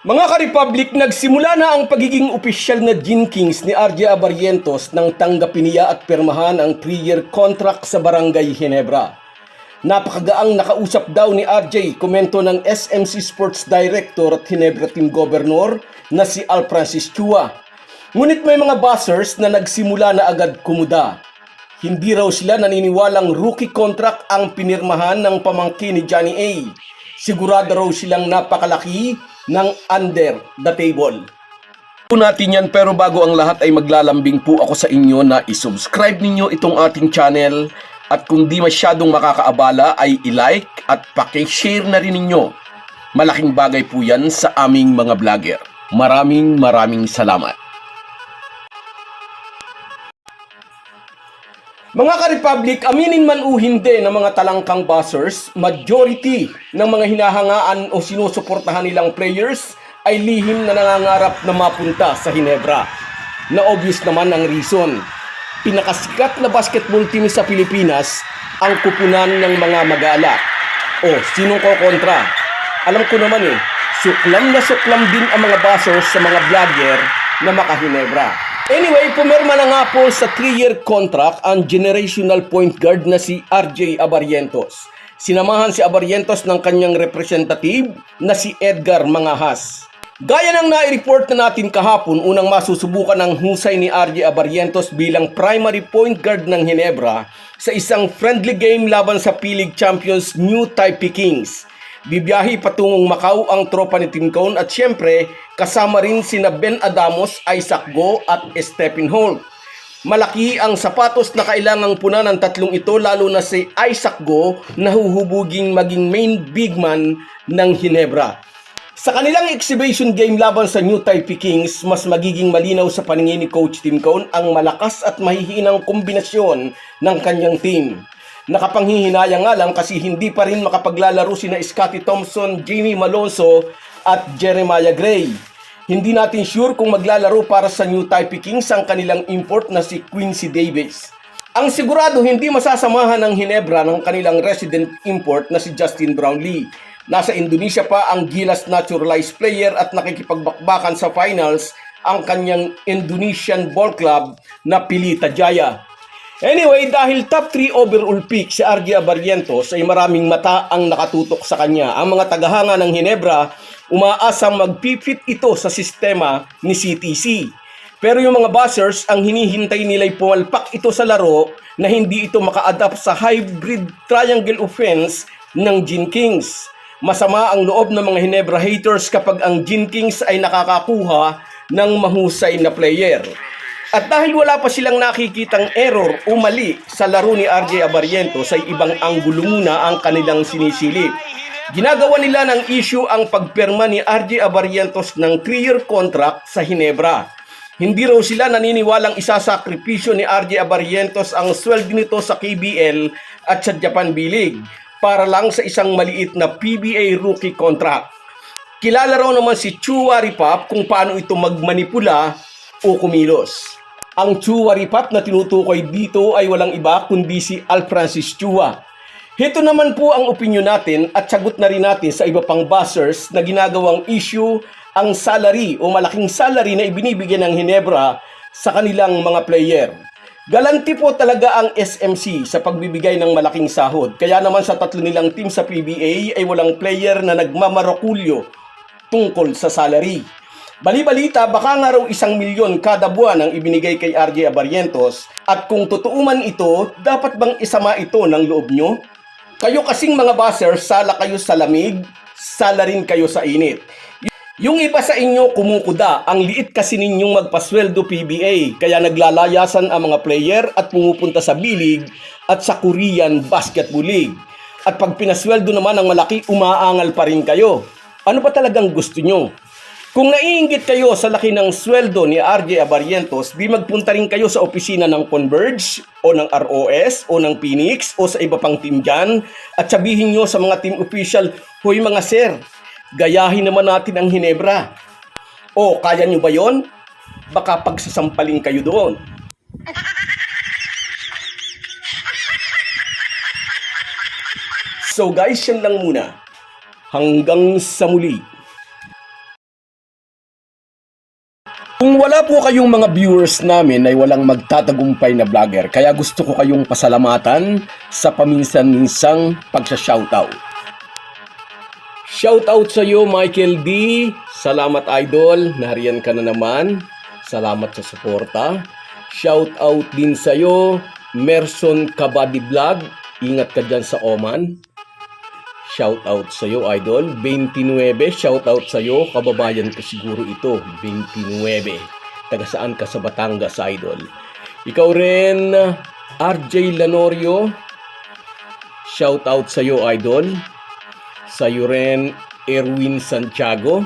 Mga ka-Republic, nagsimula na ang pagiging opisyal na Gin Kings ni RJ Abarrientos nang tanggapin niya at permahan ang 3-year contract sa Barangay Ginebra. Napakagaang nakausap daw ni RJ, komento ng SMC Sports Director at Ginebra Team Governor na si Al Francis Chua. Ngunit may mga buzzers na nagsimula na agad kumuda. Hindi raw sila naniniwalang rookie contract ang pinirmahan ng pamangkin ni Johnny A. Sigurado raw silang napakalaki ng under the table. Po natin yan pero bago ang lahat ay maglalambing po ako sa inyo na isubscribe ninyo itong ating channel at kung di masyadong makakaabala ay ilike at pakishare na rin ninyo. Malaking bagay po yan sa aming mga vlogger. Maraming maraming salamat. Mga ka-Republic, aminin man o hindi ng mga talangkang buzzers, majority ng mga hinahangaan o sinusuportahan nilang players ay lihim na nangangarap na mapunta sa Hinebra. Na obvious naman ang reason. Pinakasikat na basketball team sa Pilipinas ang kupunan ng mga mag-aalak. O, sinong kokontra? Alam ko naman eh, suklam na suklam din ang mga buzzers sa mga vlogger na makahinebra. Anyway, pumirma na nga po sa 3-year contract ang generational point guard na si RJ Abarrientos. Sinamahan si Abarrientos ng kanyang representative na si Edgar Mangahas. Gaya ng nai-report na natin kahapon, unang masusubukan ng husay ni RJ Abarrientos bilang primary point guard ng Ginebra sa isang friendly game laban sa P-League champions New Taipei Kings. Bibiyahe patungong Macau ang tropa ni Tim Cone at syempre kasama rin sina Ben Adamos, Isaac Go at Stephen Holt. Malaki ang sapatos na kailangang punan ng tatlong ito lalo na si Isaac Go na huhubuging maging main big man ng Ginebra. Sa kanilang exhibition game laban sa New Taipei Kings, mas magiging malinaw sa paningin ni Coach Tim Cone ang malakas at mahihinang kombinasyon ng kanyang team. Nakapanghihinayang nga lang kasi hindi pa rin makapaglalaro sina Scottie Thompson, Jamie Malonzo at Jeremiah Gray. Hindi natin sure kung maglalaro para sa New Taipei Kings ang kanilang import na si Quincy Davis. Ang sigurado hindi masasamahan ng Hinebra ng kanilang resident import na si Justin Brownlee. Nasa Indonesia pa ang Gilas naturalized player at nakikipagbakbakan sa finals ang kanyang Indonesian ball club na Pilita Jaya. Anyway, dahil top 3 overall pick si RJ Abarrientos ay maraming mata ang nakatutok sa kanya. Ang mga tagahanga ng Hinebra umaasang magpipit ito sa sistema ni CTC. Pero yung mga buzzers, ang hinihintay nila'y pumalpak ito sa laro na hindi ito maka-adapt sa hybrid triangle offense ng Gin Kings. Masama ang loob ng mga Hinebra haters kapag ang Gin Kings ay nakakakuha ng mahusay na player. At dahil wala pa silang nakikitang error o mali sa laro ni RJ Abarriento sa ibang anggulo muna ang kanilang sinisilip. Ginagawa nila ng issue ang pagperma ni RJ Abarrientos ng 3-year contract sa Hinebra. Hindi raw sila naniniwalang isasakripisyo ni RJ Abarrientos ang sweldo nito sa KBL at sa Japan B-League para lang sa isang maliit na PBA rookie contract. Kilala raw naman si Chua Ripap kung paano ito magmanipula o kumilos. Ang Chua Ripap na tinutukoy dito ay walang iba kundi si Al Francis Chua. Ito naman po ang opinion natin at sagot na rin natin sa iba pang buzzers na ginagawang issue ang salary o malaking salary na ibinibigyan ng Hinebra sa kanilang mga player. Galanti po talaga ang SMC sa pagbibigay ng malaking sahod. Kaya naman sa tatlo nilang team sa PBA ay walang player na nagmamarakulyo tungkol sa salary. Bali-balita, baka nga raw isang milyon kada buwan ang ibinigay kay RJ Abarrientos at kung totoo man ito, dapat bang isama ito ng loob nyo? Kayo kasing mga buzzer, sala kayo sa lamig, sala rin kayo sa init. Yung iba sa inyo kumukuda, ang liit kasi ninyong magpasweldo PBA, kaya naglalayasan ang mga player at pumupunta sa B-League at sa Korean Basketball League. At pag pinasweldo naman ng malaki, umaangal pa rin kayo. Ano ba talagang gusto nyo? Kung naiinggit kayo sa laki ng sweldo ni RJ Abarrientos, di magpunta rin kayo sa opisina ng Converge o ng ROS o ng Phoenix o sa iba pang team dyan at sabihin nyo sa mga team official, Hoy mga sir, gayahin naman natin ang Hinebra. O, kaya nyo ba yon? Baka pagsasampaling kayo doon. So guys, yan lang muna. Hanggang sa muli. Wala po kayong mga viewers namin ay walang magtatagumpay na vlogger. Kaya gusto ko kayong pasalamatan sa paminsan-minsang pagsha-shoutout. Shoutout sa iyo, Michael D. Salamat, Idol. Nahariyan ka na naman. Salamat sa suporta. Shoutout din sa iyo, Merson Kabadi Vlog. Ingat ka dyan sa Oman. Shoutout sa iyo, Idol. 29, shoutout sa iyo. Kababayan ko siguro ito. 29. Taga saan ka sa Batangas, Idol? Ikaw rin, RJ Lanorio. Shoutout sa iyo, Idol. Sa iyo rin, Erwin Santiago.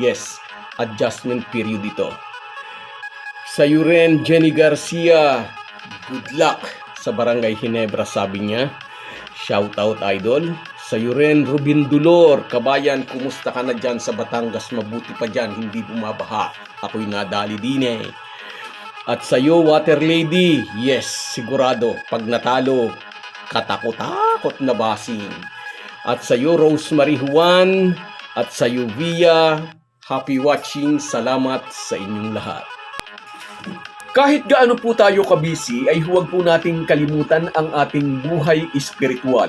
Yes, adjustment period ito. Sa iyo rin, Jenny Garcia. Good luck sa Barangay Hinebra, sabi niya. Shoutout, Idol. Sa iyo rin, Rubin Dulor. Kabayan, kumusta ka na dyan sa Batangas? Mabuti pa dyan, hindi bumabaha. Ako'y nadali din eh. At sa iyo, Water Lady. Yes, sigurado. Pag natalo, katakot-takot na basing. At sa iyo, Rosemary Juan. At sa iyo, Via. Happy watching. Salamat sa inyong lahat. Kahit gaano po tayo kabisi, ay huwag po nating kalimutan ang ating buhay espiritual.